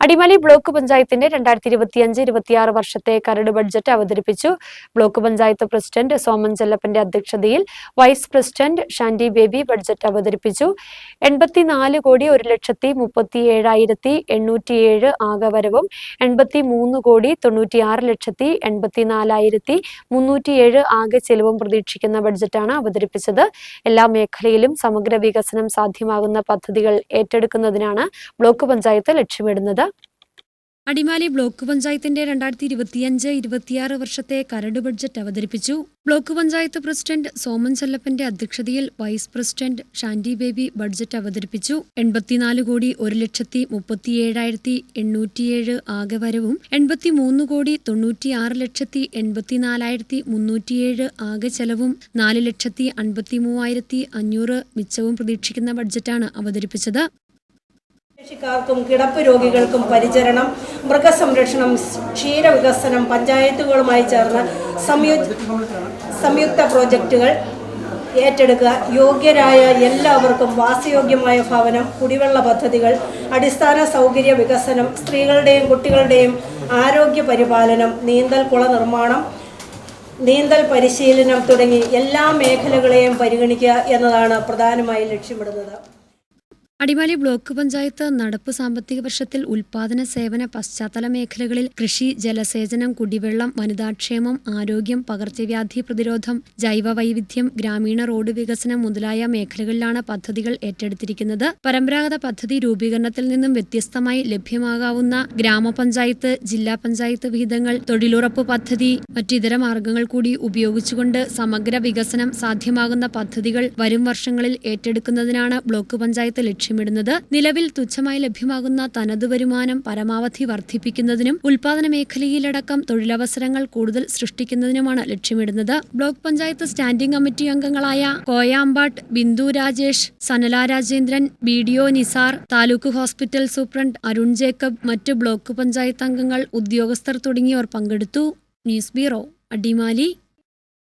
Adimali block പഞ്ചായത്തിന്റെ രണ്ടായിരത്തി ഇരുപത്തിയഞ്ച് ഇരുപത്തിയാറ് വർഷത്തെ കരട് ബഡ്ജറ്റ് അവതരിപ്പിച്ചു. ബ്ലോക്ക് പഞ്ചായത്ത് പ്രസിഡന്റ് സോമൻ ചെല്ലപ്പന്റെ അധ്യക്ഷതയിൽ vice president Shandy Baby budget അവതരിപ്പിച്ചു. എൺപത്തിനാല് കോടി ഒരു ലക്ഷത്തി മുപ്പത്തി ഏഴായിരത്തി എണ്ണൂറ്റിയേഴ് ആകവരവും എൺപത്തി മൂന്ന് കോടി തൊണ്ണൂറ്റിയാറ് ലക്ഷത്തി എൺപത്തിനാലായിരത്തി മുന്നൂറ്റിയേഴ് ആകെ ചെലവും പ്രതീക്ഷിക്കുന്ന ബഡ്ജറ്റാണ് അവതരിപ്പിച്ചത്. എല്ലാ മേഖലയിലും സമഗ്ര വികസനം സാധ്യമാകുന്ന പദ്ധതികൾ ഏറ്റെടുക്കുന്നതിനാണ് ബ്ലോക്ക് പഞ്ചായത്ത് ലക്ഷ്യമിടുന്നത്. അടിമാലി ബ്ലോക്ക് പഞ്ചായത്തിന്റെ രണ്ടായിരത്തി ഇരുപത്തിയഞ്ച് ഇരുപത്തിയാറ് വർഷത്തെ കരട് ബഡ്ജറ്റ് അവതരിപ്പിച്ചു. ബ്ലോക്ക് പഞ്ചായത്ത് പ്രസിഡന്റ് സോമൻ ചെല്ലപ്പന്റെ അധ്യക്ഷതയിൽ vice president Shandy Baby budget അവതരിപ്പിച്ചു. എൺപത്തിനാല് കോടി ഒരു ലക്ഷത്തി മുപ്പത്തിയേഴായിരത്തി എണ്ണൂറ്റിയേഴ് ആകെ വരവും എൺപത്തിമൂന്ന് കോടി തൊണ്ണൂറ്റിയാറ് ലക്ഷത്തി എൺപത്തിനാലായിരത്തി മുന്നൂറ്റിയേഴ് ആകെ ചെലവും നാല് ലക്ഷത്തി അൻപത്തി മൂവായിരത്തി അഞ്ഞൂറ് മിച്ചവും പ്രതീക്ഷിക്കുന്ന ബഡ്ജറ്റാണ് അവതരിപ്പിച്ചത്. കൃഷിക്കാർക്കും കിടപ്പ് രോഗികൾക്കും പരിചരണം മൃഗസംരക്ഷണം ക്ഷീരവികസനം പഞ്ചായത്തുകളുമായി ചേർന്ന് സംയു സംയുക്ത പ്രോജക്റ്റുകൾ ഏറ്റെടുക്കുക യോഗ്യരായ എല്ലാവർക്കും വാസയോഗ്യമായ ഭവനം കുടിവെള്ള പദ്ധതികൾ അടിസ്ഥാന സൗകര്യ വികസനം സ്ത്രീകളുടെയും കുട്ടികളുടെയും ആരോഗ്യ പരിപാലനം നീന്തൽ കുള നിർമ്മാണം നീന്തൽ പരിശീലനം തുടങ്ങി എല്ലാ മേഖലകളെയും പരിഗണിക്കുക എന്നതാണ് പ്രധാനമായും ലക്ഷ്യമിടുന്നത്. അടിമാലി ബ്ലോക്ക് പഞ്ചായത്ത് നടപ്പ് സാമ്പത്തിക വർഷത്തിൽ ഉൽപാദന സേവന പശ്ചാത്തല മേഖലകളിൽ കൃഷി ജലസേചനം കുടിവെള്ളം വനിതാക്ഷേമം ആരോഗ്യം പകർച്ചവ്യാധി പ്രതിരോധം ജൈവ വൈവിധ്യം ഗ്രാമീണ റോഡ് വികസനം മുതലായ മേഖലകളിലാണ് പദ്ധതികൾ ഏറ്റെടുത്തിരിക്കുന്നത്. പരമ്പരാഗത പദ്ധതി രൂപീകരണത്തിൽ നിന്നും വ്യത്യസ്തമായി ലഭ്യമാകാവുന്ന ഗ്രാമപഞ്ചായത്ത് ജില്ലാ പഞ്ചായത്ത് വിഹിതങ്ങൾ തൊഴിലുറപ്പ് പദ്ധതി മറ്റിതര മാർഗങ്ങൾ കൂടി ഉപയോഗിച്ചുകൊണ്ട് സമഗ്ര വികസനം സാധ്യമാകുന്ന പദ്ധതികൾ വരും വർഷങ്ങളിൽ ഏറ്റെടുക്കുന്നതിനാണ് ബ്ലോക്ക് പഞ്ചായത്ത് ലക്ഷ്യമിടുന്നത് നിലവിൽ തുച്ഛമായി ലഭ്യമാകുന്ന തനത് വരുമാനം പരമാവധി വർദ്ധിപ്പിക്കുന്നതിനും ഉൽപാദന മേഖലയിലടക്കം തൊഴിലവസരങ്ങൾ കൂടുതൽ സൃഷ്ടിക്കുന്നതിനുമാണ് ലക്ഷ്യമിടുന്നത്. ബ്ലോക്ക് പഞ്ചായത്ത് സ്റ്റാൻഡിംഗ് കമ്മിറ്റി അംഗങ്ങളായ Koyampat Bindu Rajesh Sanala Rajendran B D O Nisar taluk hospital superintendent Arun Jacob മറ്റ് ബ്ലോക്ക് പഞ്ചായത്ത് അംഗങ്ങൾ ഉദ്യോഗസ്ഥർ തുടങ്ങിയവർ പങ്കെടുത്തു. News bureau Adimali.